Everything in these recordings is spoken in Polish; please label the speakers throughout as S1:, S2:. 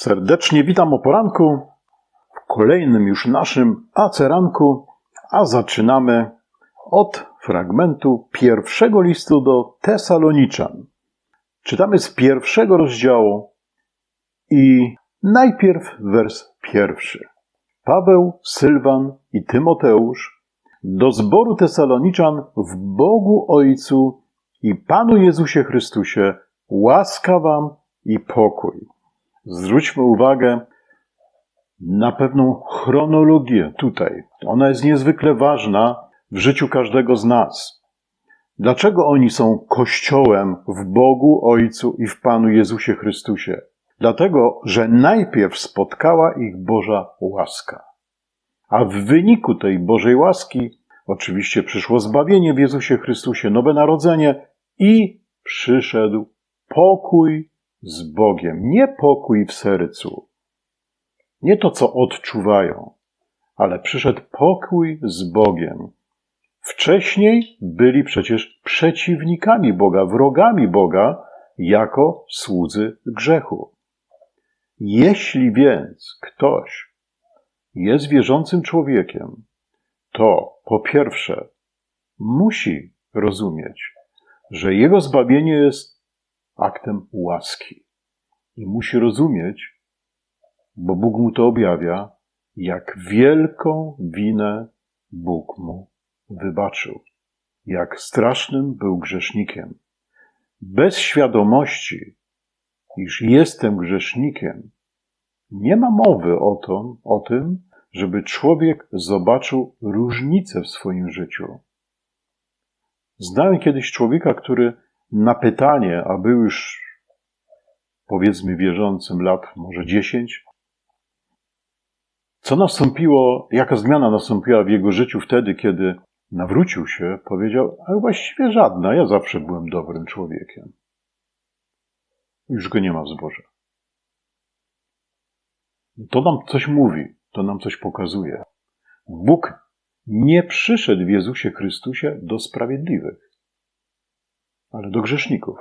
S1: Serdecznie witam o poranku w kolejnym już naszym aceranku, a zaczynamy od fragmentu pierwszego listu do Tesaloniczan. Czytamy z pierwszego rozdziału i najpierw wers pierwszy. Paweł, Sylwan i Tymoteusz do zboru Tesaloniczan w Bogu Ojcu i Panu Jezusie Chrystusie łaska wam i pokój. Zwróćmy uwagę na pewną chronologię tutaj. Ona jest niezwykle ważna w życiu każdego z nas. Dlaczego oni są Kościołem w Bogu Ojcu i w Panu Jezusie Chrystusie? Dlatego, że najpierw spotkała ich Boża łaska. A w wyniku tej Bożej łaski oczywiście przyszło zbawienie w Jezusie Chrystusie, nowe narodzenie i przyszedł pokój z Bogiem. Nie pokój w sercu, nie to, co odczuwają, ale przyszedł pokój z Bogiem. Wcześniej byli przecież przeciwnikami Boga, wrogami Boga, jako słudzy grzechu. Jeśli więc ktoś jest wierzącym człowiekiem, to po pierwsze musi rozumieć, że jego zbawienie jest aktem łaski. I musi rozumieć, bo Bóg mu to objawia, jak wielką winę Bóg mu wybaczył. Jak strasznym był grzesznikiem. Bez świadomości, iż jestem grzesznikiem, nie ma mowy o, to, o tym, żeby człowiek zobaczył różnicę w swoim życiu. Znałem kiedyś człowieka, który na pytanie, a był już powiedzmy wierzącym lat może dziesięć, co nastąpiło, jaka zmiana nastąpiła w jego życiu wtedy, kiedy nawrócił się, powiedział, ale właściwie żadna, ja zawsze byłem dobrym człowiekiem. Już go nie ma w zborze. To nam coś mówi, to nam coś pokazuje. Bóg nie przyszedł w Jezusie Chrystusie do sprawiedliwych, ale do grzeszników.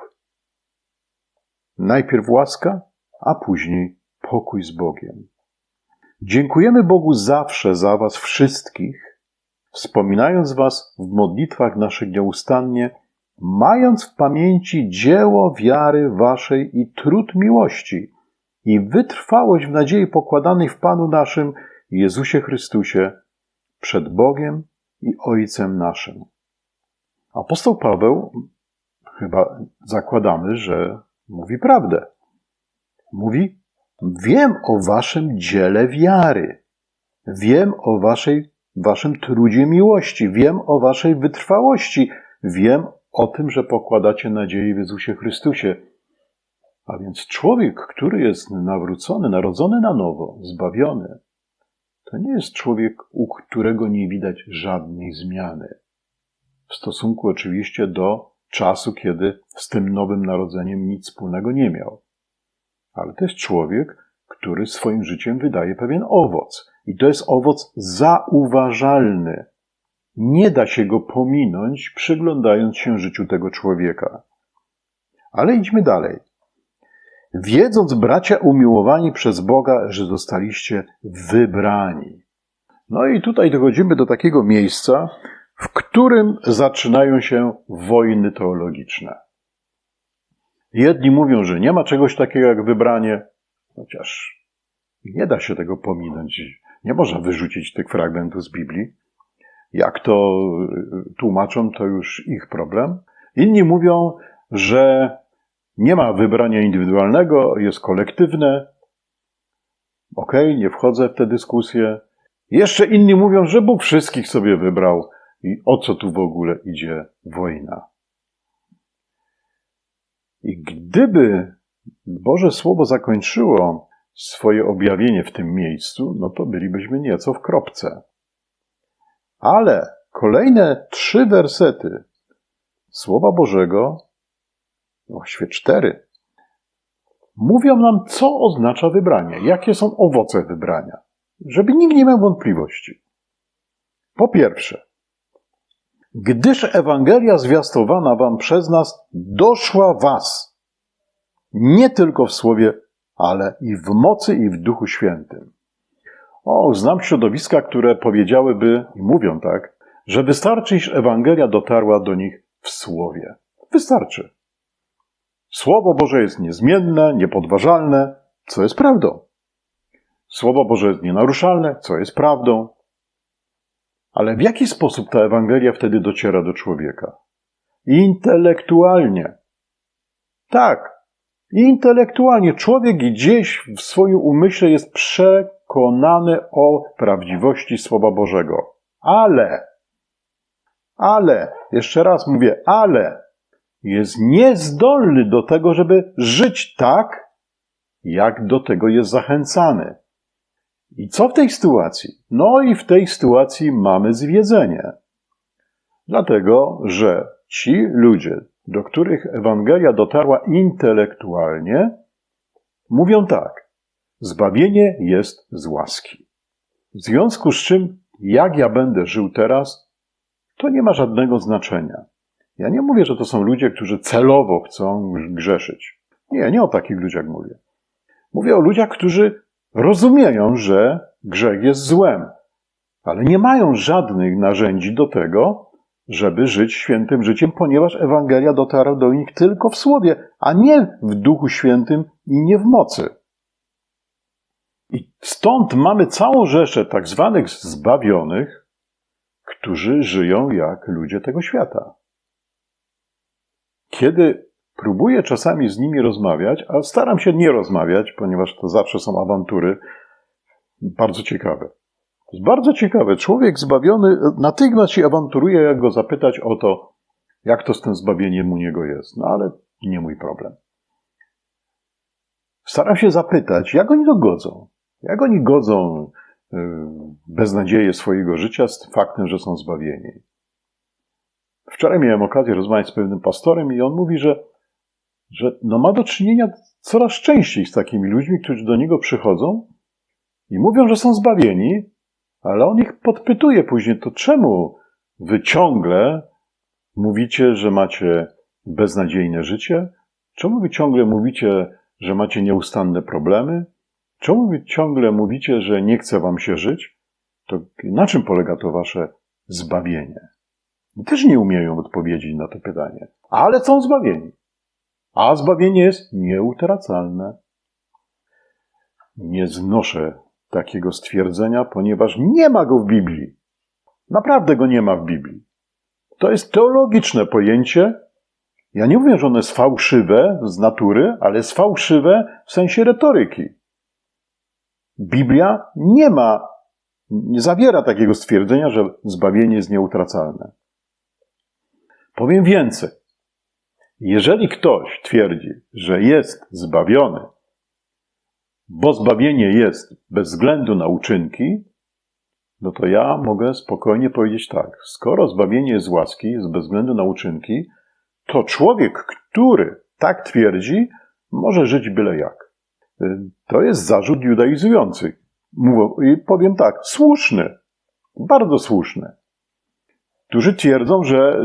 S1: Najpierw łaska, a później pokój z Bogiem. Dziękujemy Bogu zawsze za Was wszystkich, wspominając Was w modlitwach naszych nieustannie, mając w pamięci dzieło wiary Waszej i trud miłości i wytrwałość w nadziei pokładanej w Panu naszym Jezusie Chrystusie przed Bogiem i Ojcem naszym. Apostoł Paweł, chyba zakładamy, że mówi prawdę. Mówi, wiem o waszym dziele wiary. Wiem o waszej, waszym trudzie miłości. Wiem o waszej wytrwałości. Wiem o tym, że pokładacie nadzieję w Jezusie Chrystusie. A więc człowiek, który jest nawrócony, narodzony na nowo, zbawiony, to nie jest człowiek, u którego nie widać żadnej zmiany. W stosunku oczywiście do czasu, kiedy z tym nowym narodzeniem nic wspólnego nie miał. Ale to jest człowiek, który swoim życiem wydaje pewien owoc. I to jest owoc zauważalny. Nie da się go pominąć, przyglądając się życiu tego człowieka. Ale idźmy dalej. Wiedząc, bracia umiłowani przez Boga, że zostaliście wybrani. No i tutaj dochodzimy do takiego miejsca, w którym zaczynają się wojny teologiczne. Jedni mówią, że nie ma czegoś takiego jak wybranie, chociaż nie da się tego pominąć. Nie można wyrzucić tych fragmentów z Biblii. Jak to tłumaczą, to już ich problem. Inni mówią, że nie ma wybrania indywidualnego, jest kolektywne. Okej, okay, nie wchodzę w tę dyskusję. Jeszcze inni mówią, że Bóg wszystkich sobie wybrał i o co tu w ogóle idzie wojna. I gdyby Boże Słowo zakończyło swoje objawienie w tym miejscu, no to bylibyśmy nieco w kropce. Ale kolejne trzy wersety Słowa Bożego, właściwie cztery, mówią nam, co oznacza wybranie, jakie są owoce wybrania, żeby nikt nie miał wątpliwości. Po pierwsze, gdyż Ewangelia zwiastowana wam przez nas doszła was, nie tylko w słowie, ale i w mocy i w Duchu Świętym. O, znam środowiska, które powiedziałyby i mówią tak, że wystarczy, iż Ewangelia dotarła do nich w słowie. Wystarczy. Słowo Boże jest niezmienne, niepodważalne, co jest prawdą. Słowo Boże jest nienaruszalne, co jest prawdą. Ale w jaki sposób ta Ewangelia wtedy dociera do człowieka? Intelektualnie. Tak, intelektualnie. Człowiek gdzieś w swoim umyśle jest przekonany o prawdziwości Słowa Bożego. Ale, ale, jeszcze raz mówię, ale jest niezdolny do tego, żeby żyć tak, jak do tego jest zachęcany. I co w tej sytuacji? No i w tej sytuacji mamy zwiedzenie. Dlatego, że ci ludzie, do których Ewangelia dotarła intelektualnie, mówią tak: Zbawienie jest z łaski. W związku z czym, jak ja będę żył teraz, to nie ma żadnego znaczenia. Ja nie mówię, że to są ludzie, którzy celowo chcą grzeszyć. Nie, nie o takich ludziach mówię. Mówię o ludziach, którzy rozumieją, że grzech jest złem, ale nie mają żadnych narzędzi do tego, żeby żyć świętym życiem, ponieważ Ewangelia dotarła do nich tylko w słowie, a nie w Duchu Świętym i nie w mocy. I stąd mamy całą rzeszę tak zwanych zbawionych, którzy żyją jak ludzie tego świata. Kiedy próbuję czasami z nimi rozmawiać, a staram się nie rozmawiać, ponieważ to zawsze są awantury bardzo ciekawe. To jest bardzo ciekawe. Człowiek zbawiony natychmiast się awanturuje, jak go zapytać o to, jak to z tym zbawieniem u niego jest. No ale nie mój problem. Staram się zapytać, jak oni to godzą. Jak oni godzą y, beznadzieję swojego życia z faktem, że są zbawieni. Wczoraj miałem okazję rozmawiać z pewnym pastorem i on mówi, że, że no ma do czynienia coraz częściej z takimi ludźmi, którzy do niego przychodzą i mówią, że są zbawieni, ale on ich podpytuje później, to czemu wy ciągle mówicie, że macie beznadziejne życie? Czemu wy ciągle mówicie, że macie nieustanne problemy? Czemu wy ciągle mówicie, że nie chce wam się żyć? To na czym polega to wasze zbawienie? I też nie umieją odpowiedzieć na to pytanie. Ale są zbawieni. A zbawienie jest nieutracalne. Nie znoszę takiego stwierdzenia, ponieważ nie ma go w Biblii. Naprawdę go nie ma w Biblii. To jest teologiczne pojęcie. Ja nie mówię, że ono jest fałszywe z natury, ale jest fałszywe w sensie retoryki. Biblia nie ma, nie zawiera takiego stwierdzenia, że zbawienie jest nieutracalne. Powiem więcej. Jeżeli ktoś twierdzi, że jest zbawiony, bo zbawienie jest bez względu na uczynki, no to ja mogę spokojnie powiedzieć tak. Skoro zbawienie jest łaski, jest bez względu na uczynki, to człowiek, który tak twierdzi, może żyć byle jak. To jest zarzut judaizujący. I powiem tak, słuszny, bardzo słuszny którzy twierdzą, że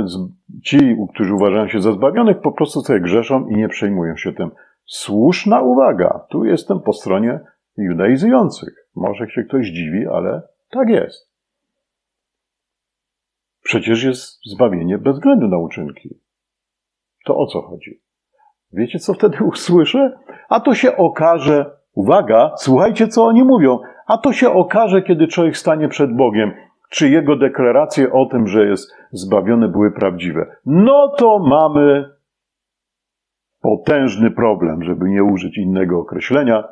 S1: ci, którzy uważają się za zbawionych, po prostu sobie grzeszą i nie przejmują się tym. Słuszna uwaga. Tu jestem po stronie judaizujących. Może się ktoś dziwi, ale tak jest. Przecież jest zbawienie bez względu na uczynki. To o co chodzi? Wiecie, co wtedy usłyszę? A to się okaże, uwaga, słuchajcie, co oni mówią, a to się okaże, kiedy człowiek stanie przed Bogiem czy jego deklaracje o tym, że jest zbawiony, były prawdziwe. No to mamy potężny problem, żeby nie użyć innego określenia,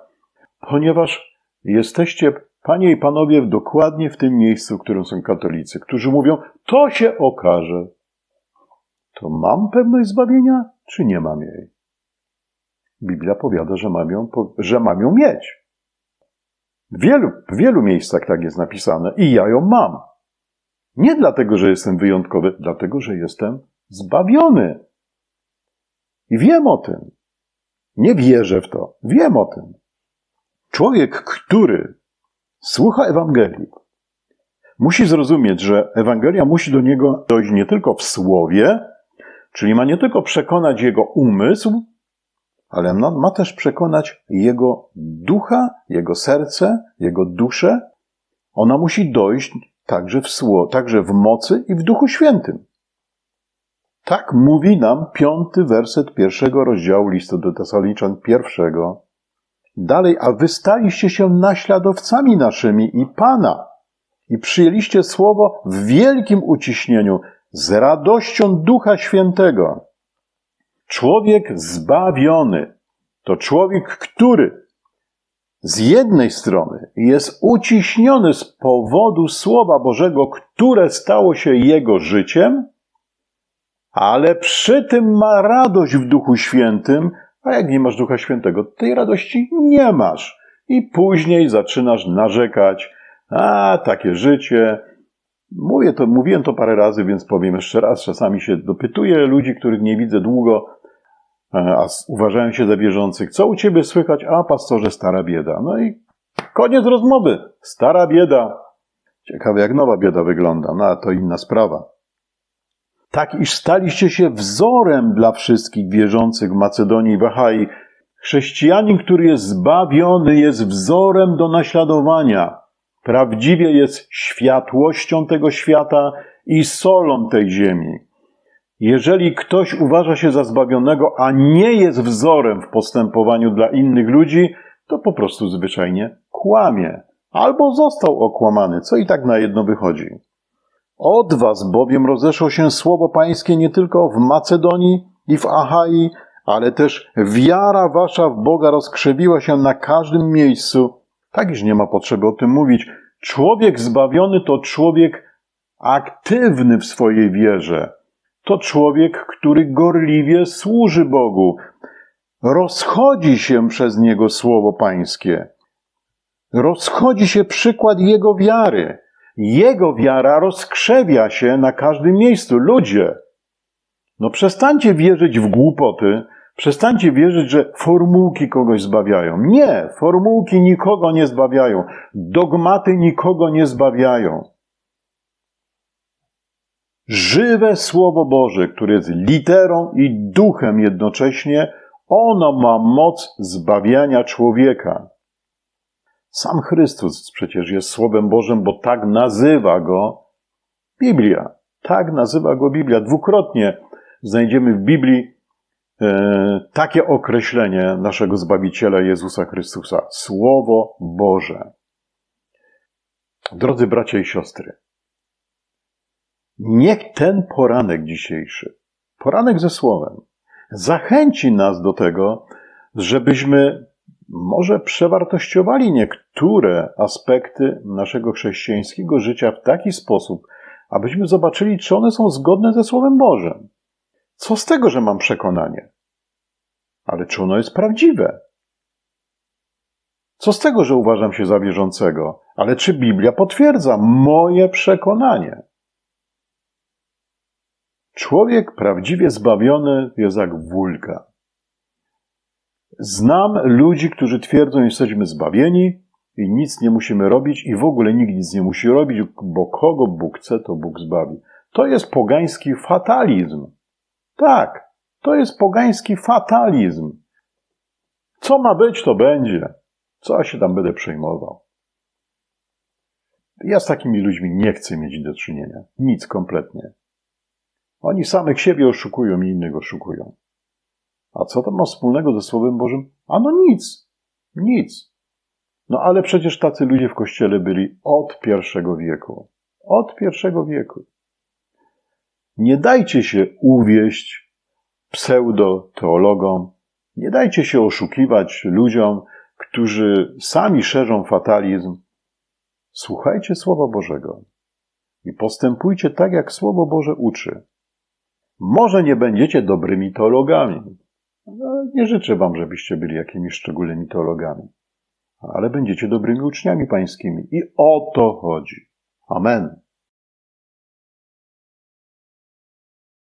S1: ponieważ jesteście, panie i panowie, dokładnie w tym miejscu, w którym są katolicy, którzy mówią, to się okaże. To mam pewność zbawienia, czy nie mam jej? Biblia powiada, że mam ją, że mam ją mieć. W wielu, w wielu miejscach tak jest napisane i ja ją mam. Nie dlatego, że jestem wyjątkowy, dlatego, że jestem zbawiony. I wiem o tym. Nie wierzę w to. Wiem o tym. Człowiek, który słucha Ewangelii, musi zrozumieć, że Ewangelia musi do niego dojść nie tylko w słowie, czyli ma nie tylko przekonać jego umysł, ale ma, też przekonać jego ducha, jego serce, jego duszę. Ona musi dojść także w, sło, także w mocy i w Duchu Świętym. Tak mówi nam piąty werset pierwszego rozdziału listu do Tesaloniczan pierwszego. Dalej, a wy staliście się naśladowcami naszymi i Pana i przyjęliście słowo w wielkim uciśnieniu, z radością Ducha Świętego. Człowiek zbawiony to człowiek, który z jednej strony jest uciśniony z powodu Słowa Bożego, które stało się jego życiem, ale przy tym ma radość w Duchu Świętym, a jak nie masz Ducha Świętego, tej radości nie masz. I później zaczynasz narzekać, a takie życie. Mówię to, mówiłem to parę razy, więc powiem jeszcze raz. Czasami się dopytuję ludzi, których nie widzę długo, a uważają się za wierzących. Co u ciebie słychać? A, pastorze, stara bieda. No i koniec rozmowy. Stara bieda. Ciekawe, jak nowa bieda wygląda. No, a to inna sprawa tak iż staliście się wzorem dla wszystkich wierzących w Macedonii i Wahai. Chrześcijanin, który jest zbawiony, jest wzorem do naśladowania. Prawdziwie jest światłością tego świata i solą tej ziemi. Jeżeli ktoś uważa się za zbawionego, a nie jest wzorem w postępowaniu dla innych ludzi, to po prostu zwyczajnie kłamie. Albo został okłamany, co i tak na jedno wychodzi. Od was bowiem rozeszło się słowo pańskie nie tylko w Macedonii i w Achai, ale też wiara wasza w Boga rozkrzewiła się na każdym miejscu. Tak iż nie ma potrzeby o tym mówić. Człowiek zbawiony to człowiek aktywny w swojej wierze. To człowiek, który gorliwie służy Bogu. Rozchodzi się przez niego słowo pańskie. Rozchodzi się przykład jego wiary. Jego wiara rozkrzewia się na każdym miejscu. Ludzie, no przestańcie wierzyć w głupoty, przestańcie wierzyć, że formułki kogoś zbawiają. Nie, formułki nikogo nie zbawiają. Dogmaty nikogo nie zbawiają. Żywe Słowo Boże, które jest literą i duchem jednocześnie, ono ma moc zbawiania człowieka. Sam Chrystus przecież jest Słowem Bożym, bo tak nazywa go Biblia. Tak nazywa go Biblia. Dwukrotnie znajdziemy w Biblii e, takie określenie naszego Zbawiciela Jezusa Chrystusa. Słowo Boże. Drodzy bracia i siostry, niech ten poranek dzisiejszy, poranek ze Słowem, zachęci nas do tego, żebyśmy może przewartościowali niektóre aspekty naszego chrześcijańskiego życia w taki sposób, abyśmy zobaczyli, czy one są zgodne ze Słowem Bożym. Co z tego, że mam przekonanie? Ale czy ono jest prawdziwe? Co z tego, że uważam się za wierzącego? Ale czy Biblia potwierdza moje przekonanie? Człowiek prawdziwie zbawiony jest jak wulkan. Znam ludzi, którzy twierdzą, że jesteśmy zbawieni i nic nie musimy robić i w ogóle nikt nic nie musi robić, bo kogo Bóg chce, to Bóg zbawi. To jest pogański fatalizm. Tak, to jest pogański fatalizm. Co ma być, to będzie. Co ja się tam będę przejmował? Ja z takimi ludźmi nie chcę mieć do czynienia. Nic kompletnie. Oni samych siebie oszukują i innych oszukują. A co to ma wspólnego ze Słowem Bożym? Ano nic. Nic. No ale przecież tacy ludzie w kościele byli od pierwszego wieku. Od pierwszego wieku. Nie dajcie się uwieść pseudo-teologom, nie dajcie się oszukiwać ludziom, którzy sami szerzą fatalizm. Słuchajcie Słowa Bożego i postępujcie tak, jak Słowo Boże uczy. Może nie będziecie dobrymi teologami, no, nie życzę wam, żebyście byli jakimiś szczególnymi teologami, ale będziecie dobrymi uczniami pańskimi. I o to chodzi. Amen.